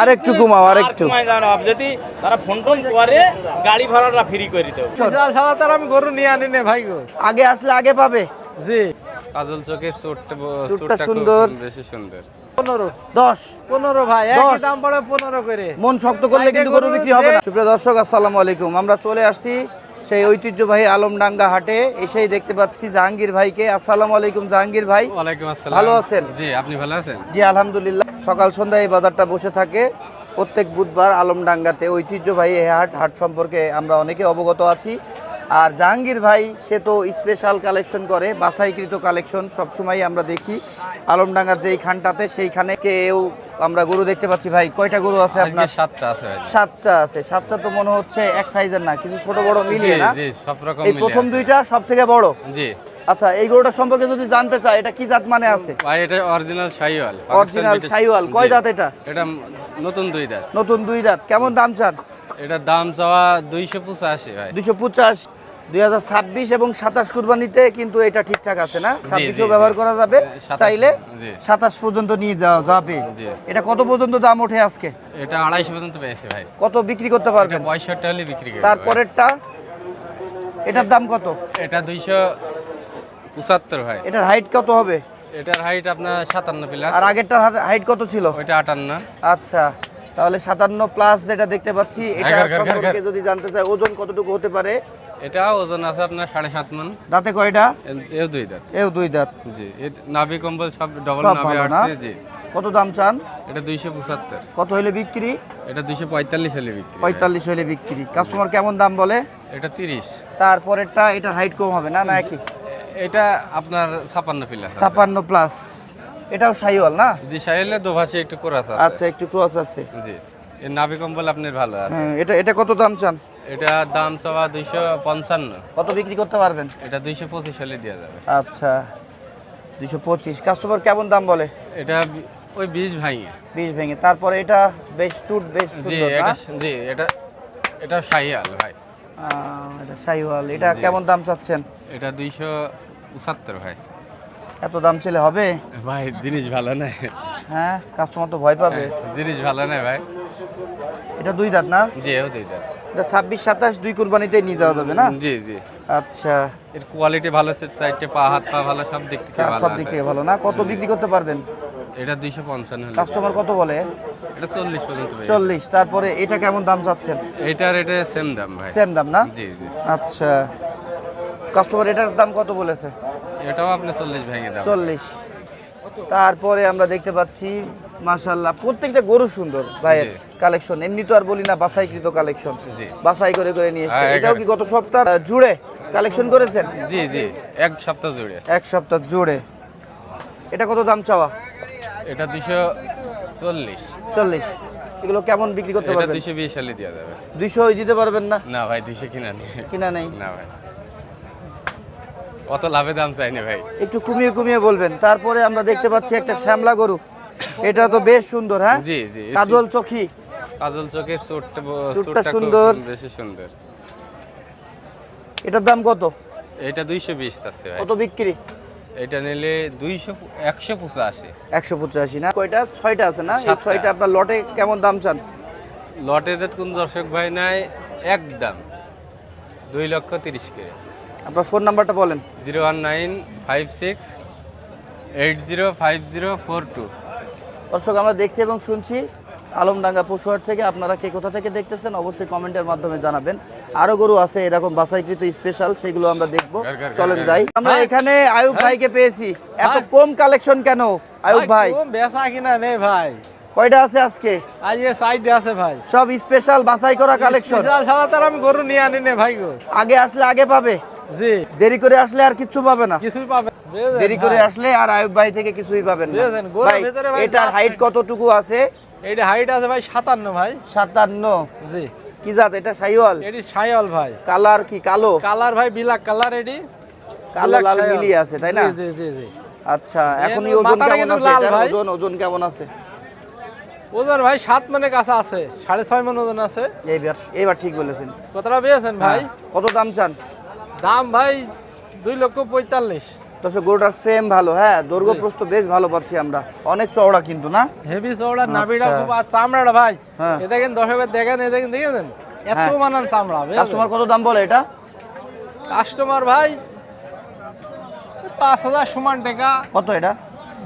আরেকটু কমাও আরেকটু। যদি তারা ফোন টোন করে গাড়ি ভাড়াটা ফ্রি করে দেবো সাদা তার আমি গরু নিয়ে আনি নে ভাই গো। আগে আসলে আগে পাবে? জি। কাজল চোখে চোটটা সুন্দর। বেশি সুন্দর। পনেরো। দশ। পনেরো ভাই দশ। একই দাম পড়ে পনেরো করে। মন শক্ত করলে কিন্তু গরু গরু বিক্রি হবে না। সুপ্রিয় দর্শক আসসালামু আলাইকুম। আমরা চলে আসছি সেই ঐতিহ্যবাহী আলমডাঙ্গা হাটে। এসেই দেখতে পাচ্ছি জাহাঙ্গীর ভাইকে। আসসালামু আলাইকুম জাহাঙ্গীর ভাই। ওয়ালাইকুম আসসালাম। ভালো আছেন? জি আপনি ভালো আছেন? জি আলহামদুলিল্লাহ। সকাল সন্ধ্যায় এই বাজারটা বসে থাকে। প্রত্যেক বুধবার আলমডাঙ্গাতে ঐতিহ্যবাহী এই হাট হাট সম্পর্কে আমরা অনেকে অবগত আছি। আর জাহাঙ্গীর ভাই সে তো স্পেশাল কালেকশন করে বাছাইকৃত কালেকশন সবসময় আমরা দেখি। আলমডাঙ্গার যেই খানটাতে সেইখানে কেউ আমরা গরু দেখতে পাচ্ছি। ভাই কয়টা গরু আছে আপনার? সাতটা আছে সাতটা আছে। সাতটা তো মনে হচ্ছে এক সাইজের না কিছু ছোট বড় মিলিয়ে না? সব রকম এই প্রথম দুইটা সব থেকে বড়? জি। আচ্ছা এই গরুটা সম্পর্কে যদি জানতে চাই এটা কি জাত মানে আছে? ভাই এটা অরিজিনাল শাইওয়াল অরিজিনাল সাইওয়াল কয় দাঁত এটা? এটা নতুন দুই দাঁত নতুন দুই দাঁত কেমন দাম চান? এটার দাম চাওয়া দুইশো পঁচাশি ভাই। দুইশো পঞ্চাশ দুই হাজার ছাব্বিশ এবং সাতাশ কুরবানিতে কিন্তু এটা ঠিকঠাক আছে না? ছাব্বিশও ব্যবহার করা যাবে। চাইলে। সাতাশ পর্যন্ত নিয়ে যাওয়া যাবে। এটা কত পর্যন্ত দাম ওঠে আজকে? এটা আড়াইশো পর্যন্ত পেয়েছে ভাই। কত বিক্রি করতে এটা পারবেন পঁয়ষট্টি হলে বিক্রি করে তারপরেরটা এটার দাম কত? এটা দুইশো পঁচাত্তর ভাই। এটার হাইট কত হবে? এটার হাইট আপনার সাতান্ন প্লাস আর আগেরটার হাইট কত ছিল? ওইটা আটান্ন। আচ্ছা তাহলে সাতান্ন প্লাস যেটা দেখতে পাচ্ছি এটা সম্পর্কে যদি জানতে চাই ওজন কতটুকু হতে পারে? এটা ওজন আছে আপনার সাড়ে সাত মন। দাঁতে কয়টা? এও দুই দাঁত। এও দুই দাঁত। জি নাভি কম্বল সব ডবল নাভি আসছে জি। কত দাম চান? এটা দুইশো পঁচাত্তর। কত হইলে বিক্রি? এটা দুইশো পঁয়তাল্লিশ হলে বিক্রি। পঁয়তাল্লিশ হইলে বিক্রি। কাস্টমার কেমন দাম বলে? এটা তিরিশ। তারপরেরটা এটার হাইট কম হবে না না একই? এটা আপনার ছাপান্ন প্লাস ছাপান্ন প্লাস এটাও সাইওয়াল না? জি সাইলে দোভাষে একটু কোরাস আছে। আচ্ছা একটু ক্রস আছে। জি এর নাভি কম্বল আপনার ভালো আছে। হ্যাঁ এটা এটা কত দাম চান? এটা দাম চাওয়া দুইশো পঞ্চান্ন। কত বিক্রি করতে পারবেন? এটা দুইশো পঁচিশ হলে দেওয়া যাবে। আচ্ছা দুইশো পঁচিশ। কাস্টমার কেমন দাম বলে? এটা ওই বীজ ভাঙে। বিশ ভেঙে। তারপরে এটা বেশ চুট বেশ জি এটা জি এটা এটা সাইয়াল ভাই। এটা সাইওয়াল। এটা কেমন দাম চাচ্ছেন? এটা দুইশো পঁচাত্তর ভাই। এত দাম ছেলে হবে? ভাই জিনিস ভালো নাই। হ্যাঁ কাস্টমার তো ভয় পাবে। জিনিস ভালো নাই ভাই। এটা দুই দাঁত না? জি এও দুই দাঁত। এটা ছাব্বিশ সাতাশ দুই কুরবানিতে নিয়ে যাওয়া যাবে না? জি জি। আচ্ছা। এর কোয়ালিটি ভালো আছে চারটে পা হাত পা ভালো সব দিক থেকে ভালো সব দিক থেকে ভালো না? কত বিক্রি করতে পারবেন? এটা দুইশো পঞ্চান্ন কাস্টমার কত বলে? এটা চল্লিশ পর্যন্ত চল্লিশ তারপরে এটা কেমন দাম চাচ্ছেন? এইটার এটা সেম দাম ভাই। সেম দাম না? জি জি। আচ্ছা। কাস্টমার এটার দাম কত বলেছে? এটাও আপনি চল্লিশ ভেঙে দাম চল্লিশ। তারপরে আমরা দেখতে পাচ্ছি মাশাল্লাহ প্রত্যেকটা গরু সুন্দর ভাইয়ের কালেকশন এমনি তো আর বলি না বাছাইকৃত কালেকশন জি। বাছাই করে করে নিয়ে এসেছে। হ্যাঁ, এটাও কি গত সপ্তাহ জুড়ে কালেকশন করেছেন? জি জি এক সপ্তাহ জুড়ে। এক সপ্তাহ জুড়ে। এটা কত দাম চাওয়া? এটা দুইশো চল্লিশ। চল্লিশ। এগুলো কেমন বিক্রি করতে পারবেন? দুইশো বিশ সালে দেওয়া যাবে। দুইশো দিতে পারবেন না? না ভাই দুইশো কিনা নেই। কিনা নেই। না ভাই। অত লাভে দাম চাই না ভাই। একটু কমিয়ে কমিয়ে বলবেন। তারপরে আমরা দেখতে পাচ্ছি একটা শ্যামলা গরু। এটা তো বেশ সুন্দর হ্যাঁ? জি জি কাজল চোখি। কাজল চোখে চোটটা সুন্দর। বেশি সুন্দর। এটার দাম কত? এটা দুইশো বিশ আছে ভাই। কত বিক্রি? এটা নিলে দুইশো একশো পঁচাশি। একশো পঁচাশি না? কয়টা? ছয়টা আছে না? এই আপনার লটে কেমন দাম চান? লটে কোন দর্শক ভাই নাই একদম দুই লক্ষ তিরিশ করে আপনার ফোন নাম্বারটা বলেন। Zero one nine five six eight zero five zero four two. দর্শক আমরা দেখছি এবং শুনছি আলমডাঙ্গা পশুহাট থেকে। আপনারা কে কোথা থেকে দেখতেছেন অবশ্যই কমেন্টের মাধ্যমে জানাবেন। আরও গরু আছে এরকম বাছাইকৃত স্পেশাল সেগুলো আমরা দেখব। চলেন যাই। আমরা ভাই। এখানে আয়ুব ভাইকে পেয়েছি। এত কম কালেকশন কেন আয়ুব ভাই কম বেচা কিনা নেই ভাই। কয়টা আছে আজকে? আজকে সাইডে আছে ভাই। সব স্পেশাল বাছাই করা কালেকশন বিশাল সাদা তার আমি গরু নিয়ে আনি নে ভাই গো। আগে আসলে আগে পাবে? জি। দেরি করে আসলে আর কিচ্ছু পাবে না। কিছুই পাবে দেরি করে আসলে আর আয়ুব ভাই থেকে কিছুই পাবেন না। ভাই এটার হাইট কতটুকু আছে? এইটা হাইট আছে ভাই সাতান্ন ভাই। সাতান্ন। জি। কি জাত? এটা এটি ভাই। কালার কি কালো? কালার ভাই বিলাক কালার এটি। কালো লাল। মিলিয়ে আছে তাই না? জি জি জি আচ্ছা এখন ওজন কেমন আছে? এটার। ওজন ওজন কেমন আছে? ওজন ভাই সাত মনের কাছে আছে সাড়ে ছয় মন ওজন আছে। এইবার এবার ঠিক বলেছেন। কতটা পেয়েছেন ভাই? হ্যাঁ, কত দাম চান? দাম ভাই দুই লক্ষ পঁয়তাল্লিশ। দর্শক গরুটার ফ্রেম ভালো হ্যাঁ? দৈর্ঘ্য প্রস্থ বেশ ভালো পাচ্ছি আমরা। অনেক চওড়া কিন্তু না? হেভি চওড়া নাভিটা আচ্ছা। খুব আর চামড়াটা ভাই। হ্যাঁ। এ দেখেন দর্শকের দেখেন এ দেখেন দেখেছেন? এত হ্যাঁ। মানান চামড়া? কাস্টমার কত দাম বলে এটা? কাস্টমার ভাই পাঁচ হাজার সমান টাকা। কত এটা?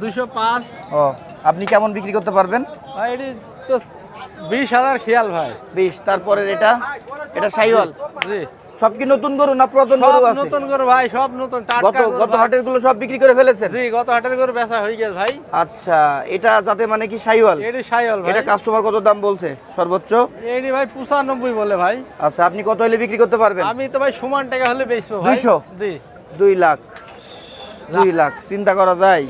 দুশো পাঁচ। ও আপনি কেমন বিক্রি করতে পারবেন? ভাই এটি তো বিশ হাজার খেয়াল ভাই। বিশ তারপরে এটা? এটা সাইওয়াল জি। সব কি নতুন গরু না পুরাতন গরু আছে? নতুন করে ভাই সব নতুন গত টাটকা গরু গত ভাই। হাটেরগুলো সব বিক্রি করে ফেলেছেন? জি গত হাটের করে বেচা হয়ে গেছে ভাই। আচ্ছা এটা যাতে মানে কি সাইওয়াল? এটি সাইল ভাই। এটা কাস্টমার কত দাম বলছে সর্বোচ্চ? এটি ভাই পঁচানব্বই বলে ভাই। আচ্ছা আপনি কত হলে বিক্রি করতে পারবেন? আমি তো ভাই সমান টাকা হলে বেচবো ভাই। দুইশো? জি। দুই লাখ। দুই লাখ চিন্তা করা যায়।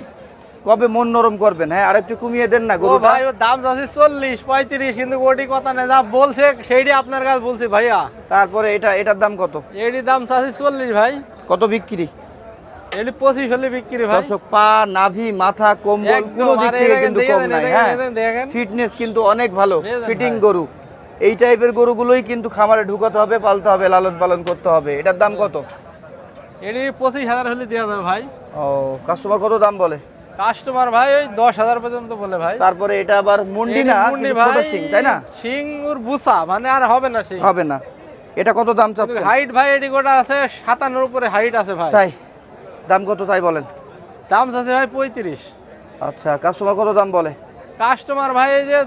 কবে মন নরম করবেন? হ্যাঁ আরেকটু কমিয়ে দেন না গরু ভাই দাম যাচ্ছে চল্লিশ পঁয়ত্রিশ কিন্তু ওটি কথা নেই যা বলছে সেইটি আপনার কাছে বলছি ভাইয়া। তারপরে এটা এটার দাম কত? এটি দাম চাচ্ছি চল্লিশ ভাই। কত বিক্রি? এটি পঁচিশ হলে বিক্রি ভাই। দর্শক পা নাভি মাথা কম্বল কোনো দিক থেকে কিন্তু কম নাই হ্যাঁ। ফিটনেস কিন্তু অনেক ভালো ফিটিং গরু। এই টাইপের গরুগুলোই কিন্তু খামারে ঢুকাতে হবে পালতে হবে লালন পালন করতে হবে। এটার দাম কত? এটি পঁচিশ হাজার হলে দেওয়া যাবে ভাই। ও কাস্টমার কত দাম বলে? কাস্টমার ভাই ওই দশ হাজার পর্যন্ত বলে ভাই। তারপরে এটা আবার মুন্ডি না ছোট সিং তাই না? সিং ওর বুসা মানে আর হবে না সিং। হবে না। এটা কত দাম চাচ্ছেন? হাইট ভাই এটি গোটা আছে সাতান্নর উপরে হাইট আছে ভাই। তাই? দাম কত তাই বলেন? দাম আছে ভাই পঁয়ত্রিশ। আচ্ছা কাস্টমার কত দাম বলে? কাস্টমার ভাই এই যে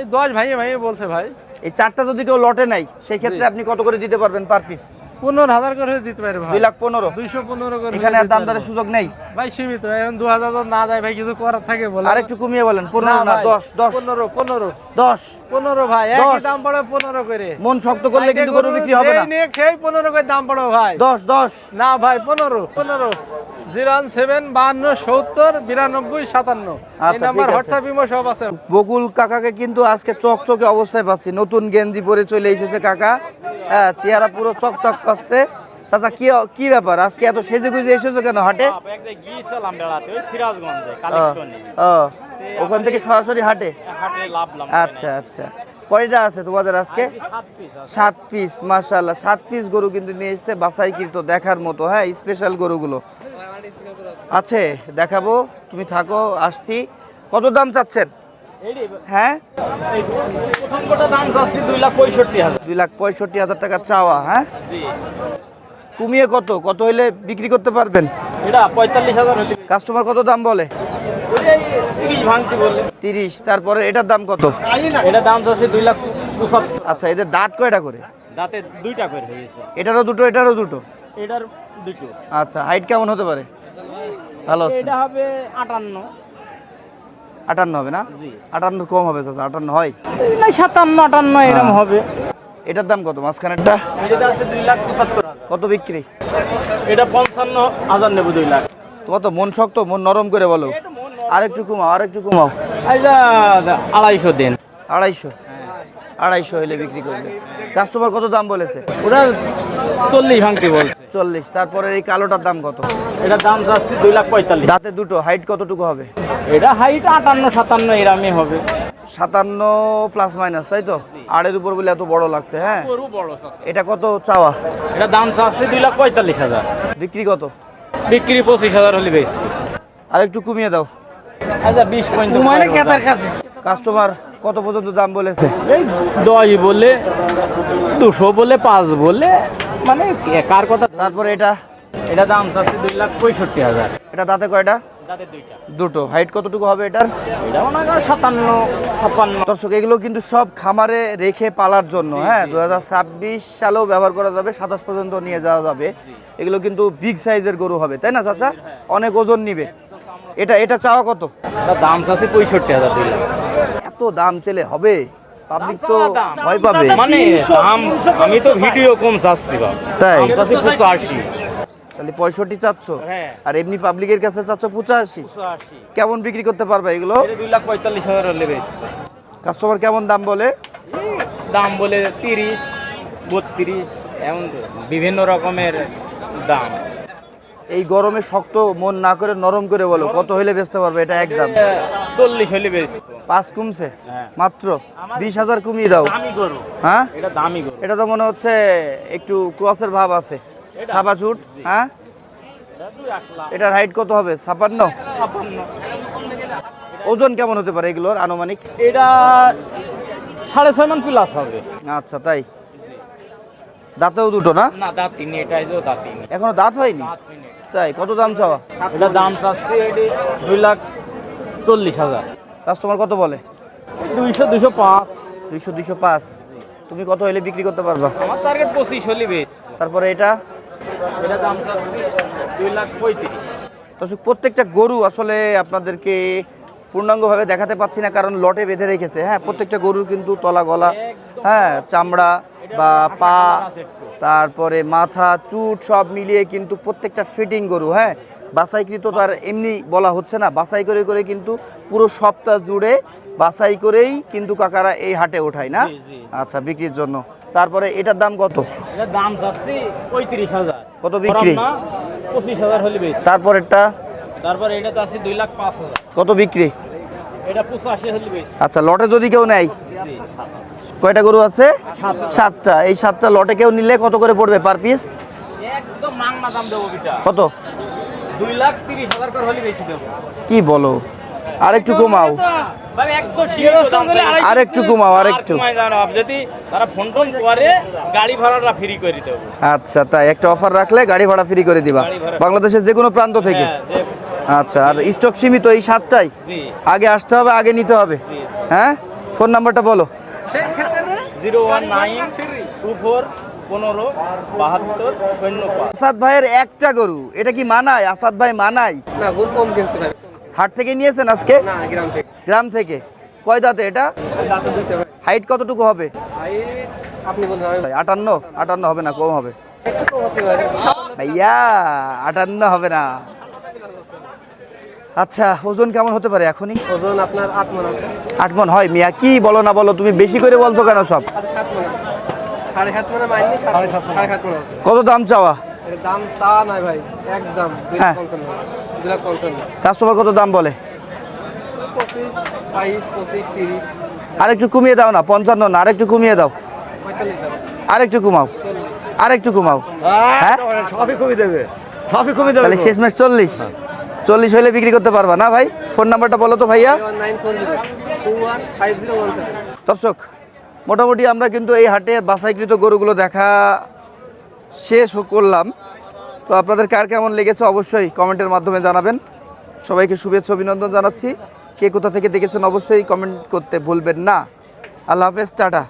এই দশ ভাইয়ে ভাইয়ে বলছে ভাই। এই চারটা যদি কেউ লটে নাই সেই ক্ষেত্রে আপনি কত করে দিতে পারবেন পার পিস পনেরো হাজার করে দিতে পারে ভাই। দুই লাখ পনেরো। দুইশো পনেরো করে এখানে আর দিতে দাম দরের সুযোগ নেই। ভাই সীমিত। এখন দু হাজার না দেয় ভাই কিছু করার থাকে বলে আরেকটু কমিয়ে বলেন পনেরো না দশ দশ। পনেরো পনেরো। দশ। পনেরো ভাই দশ। দাম পড়ে পনেরো করে। মন শক্ত করলে কিন্তু গরু বিক্রি হবে না। সেই পনেরো করে দাম পড়ো ভাই। দশ দশ। না ভাই পনেরো পনেরো। জিরো ওয়ান সেভেন বাহান্ন সত্তর বিরানব্বই সাতান্ন। আচ্ছা, নাম্বার ঠিক আছে। হোয়াটসঅ্যাপ ইমো সব আছে। বকুল কাকাকে কিন্তু আজকে চকচকে অবস্থায় পাচ্ছি। নতুন গেঞ্জি পরে চলে এসেছে কাকা। হ্যাঁ চেহারা পুরো চকচক করছে। চাচা কি কি ব্যাপার? আজকে এত সেজে গুজে এসেছ কেন হাটে? বাপ, এক জায়গায় গিয়েছিলাম বেড়াতে ওই সিরাজগঞ্জে ও, ওখান থেকে সরাসরি হাটে? হাটে আচ্ছা আচ্ছা। কয়টা আছে তোমাদের আজকে? সাত পিস পিস সাত পিস গরু কিন্তু নিয়ে এসছে বাছাইকৃত দেখার মতো। হ্যাঁ স্পেশাল গরুগুলো। আছে দেখাবো তুমি থাকো আসছি। কত দাম চাচ্ছেন? হ্যাঁ? দুই লাখ পঁয়ষট্টি হাজার। টাকা চাওয়া হ্যাঁ? কমিয়ে কত? কত হইলে বিক্রি করতে পারবেন? কাস্টমার কত দাম বলে? তিরিশ তারপরে এটার দাম কত? দাম দুই লাখ আচ্ছা এদের দাঁত কয়টা করে? দাঁতে দুইটা করে এটারও দুটো এটারও দুটো? এটার দুটো। আচ্ছা হাইট কেমন হতে পারে? ভালো আছে এটা হবে আটান্ন। আটান্ন হবে না? আটান্ন কম হবে চাচা আটান্ন হয়? না সাতান্ন আটান্ন এরকম। হবে। এটার দাম কত? মাঝখানেরটা? এটা আছে দুই লাখ পঁচাত্তর হাজার। কত বিক্রি? এটা পঞ্চান্ন হাজার নেব দুই লাখ। তোমার মন শক্ত মন নরম করে বলো। আরেকটু কমাও আরেকটু কমাও। আচ্ছা আড়াইশো দিন। আড়াইশো? আড়াইশো হলে বিক্রি করবে। কাস্টমার কত দাম বলেছে? ওটা চল্লিশ ভাঙতি বলছে। চল্লিশ তারপরে এই কালোটার দাম কত? এটার দাম যাচ্ছে দুই লাখ পঁয়তাল্লিশ। দাঁতে দুটো হাইট কতটুকু হবে? এটা হাইট আটান্ন সাতান্ন এরামই হবে। সাতান্ন প্লাস মাইনাস তাই তো? আড়ের উপর বলে এত বড় লাগছে হ্যাঁ। এটা কত চাওয়া? এটা দাম চাচ্ছে দুই লাখ পঁয়তাল্লিশ হাজার। বিক্রি কত? বিক্রি পঁচিশ হাজার হলে বেশি। আর একটু কমিয়ে দাও। আচ্ছা বিশ কাছে? কাস্টমার কত পর্যন্ত দাম বলেছে? এই দশ বলে দুশো বলে পাঁচ বলে মানে কার কথা? তারপরে এটা? এটা দাম চাচ্ছে দুই লাখ পঁয়ষট্টি হাজার। এটা দাঁতে কয়টা? দুটো। হাইট কতটুকু হবে এটার? সাতান্ন ছাপ্পান্ন। দর্শক এগুলো কিন্তু সব খামারে রেখে পালার জন্য হ্যাঁ? দু সালেও ব্যবহার করা যাবে সাতাশ পর্যন্ত নিয়ে যাওয়া যাবে। এগুলো কিন্তু বিগ সাইজের গরু হবে তাই না চাচা? অনেক ওজন নিবে। এটা এটা চাওয়া কত? দাম চাচ্ছে পঁয়ষট্টি হাজার এত দাম চেলে হবে? পাবলিক তো। ভয় পাবে। মানে আমি তো ভিডিও কম চাচ্ছি বা তাই? চাচ্ছি। তাহলে পঁয়ষট্টি চাচ্ছ? হ্যাঁ। আর এমনি পাবলিকের কাছে চাচ্ছ পঁচাশি? কেমন বিক্রি করতে পারবে এগুলো? দুই লাখ পঁয়তাল্লিশ হাজার হলে বেশি। কাস্টমার কেমন দাম বলে? দাম বলে তিরিশ বত্রিশ এমন বিভিন্ন রকমের দাম। এই গরমে শক্ত মন না করে নরম করে বলো কত হইলে বেচতে পারবে? এটা একদম চল্লিশ হলে বেশি পাঁচ কমছে। হ্যাঁ। মাত্র বিশ হাজার কমিয়ে দাও। হ্যাঁ? এটা এটা তো মনে হচ্ছে একটু ক্রসের ভাব আছে? থাপা ছুট হ্যাঁ? এটা এটার হাইট কত হবে? ছাপান্ন? ওজন কেমন হতে পারে এগুলোর আনুমানিক? এটা সাড়ে ছয় মান প্লাস হবে। আচ্ছা তাই? দাঁতেও দুটো না? না দাঁতিনি এটাই যে দাঁতিনি এখনও দাঁত হয়নি। তাই কত দাম চাওয়া? এটা দাম চাচ্ছি এটি দুই লাখ চল্লিশ হাজার। কাস্টমার কত বলে? দুইশো দুইশো পাঁচ। দুইশো দুইশো পাঁচ। তুমি কত হলে বিক্রি করতে পারবা? আমার টার্গেট পঁচিশ হলি বেশ। তারপরে এটা? এটা দাম দুই লাখ পঁয়ত্রিশ। দর্শক প্রত্যেকটা গরু আসলে আপনাদেরকে পূর্ণাঙ্গভাবে দেখাতে পাচ্ছি না কারণ লটে বেঁধে রেখেছে। হ্যাঁ প্রত্যেকটা গরুর কিন্তু তলা গলা হ্যাঁ চামড়া বা পা তারপরে মাথা চুট সব মিলিয়ে কিন্তু প্রত্যেকটা ফিটিং গরু হ্যাঁ। বাছাইকৃত তো আর এমনি বলা হচ্ছে না। বাছাই করে করে কিন্তু পুরো সপ্তাহ জুড়ে বাছাই করেই কিন্তু কাকারা এই হাটে ওঠায় না। আচ্ছা বিক্রির জন্য। তারপরে এটার দাম কত? দাম চাচ্ছি পঁয়ত্রিশ হাজার। কত বিক্রি? পঁচিশ হাজার হলে বেশ। তারপরেরটা? তারপর এটা চাচ্ছি দুই লাখ পাঁচ হাজার। কত বিক্রি? এটা পঁচাশি হলে বেশ। আচ্ছা লটে যদি কেউ নেয়? কয়টা গরু আছে? সাতটা। সাতটা। এই সাতটা লটে কেউ নিলে কত করে পড়বে পার পিস? একদম মাংনা দাম দেবো কত? দুই লাখ তিরিশ হাজার করে হলে বেশি দেবো। কি বলো? আর একটু কমাও। আর একটু কমাও আর একটু যদি তারা ফোন টোন করে গাড়ি ভাড়াটা ফ্রি করে দেবো। আচ্ছা তাই একটা অফার রাখলে গাড়ি ভাড়া ফ্রি করে দিবা। বাংলাদেশের যে কোনো প্রান্ত থেকে। হ্যাঁ, আচ্ছা আর স্টক সীমিত এই সাতটাই আগে আসতে হবে আগে নিতে হবে। হ্যাঁ? ফোন নাম্বারটা বলো। Zero one nine two four পনেরো বাহাত্তর পাঁচ আসাদ ভাইয়ের একটা গরু এটা কি মানায়? আসাদ ভাই মানায়? না গরু কম কিনছে ভাই। হাট থেকে নিয়েছেন আজকে? না গ্রাম থেকে। গ্রাম থেকে। কয় দাঁতে এটা? দাঁত দিতে ভাই। হাইট কতটুকু হবে? আপনি বলুন আটান্ন? আটান্ন হবে না কম হবে। ভাইয়া আটান্ন হবে না। আচ্ছা ওজন কেমন হতে পারে এখনই? ওজন আপনার আট মন আট মন হয়। মিয়া কি বলো না বলো তুমি বেশি করে বলছো কেন সব? সাত মন কত দাম চাওয়া? দাম তা নয় ভাই একদম হ্যাঁ। কাস্টমার কত দাম বলে? আরেকটু কমিয়ে দাও না পঞ্চান্ন না আরেকটু কমিয়ে দাও। আরেকটু কমাও। আরেকটু কমাও। হ্যাঁ? সবই কমে দেবে। সবই কমে তাহলে শেষ ম্যাচ চল্লিশ। চল্লিশ হলে বিক্রি করতে পারবা না ভাই? ফোন নাম্বারটা বলো তো ভাইয়া। দর্শক মোটামুটি আমরা কিন্তু এই হাটে বাসাইকৃত গরুগুলো দেখা শেষ করলাম। তো আপনাদের কার কেমন লেগেছে অবশ্যই কমেন্টের মাধ্যমে জানাবেন। সবাইকে শুভেচ্ছা, অভিনন্দন জানাচ্ছি। কে কোথা থেকে দেখেছেন অবশ্যই কমেন্ট করতে ভুলবেন না। আল্লাহ হাফেজ, টাটা।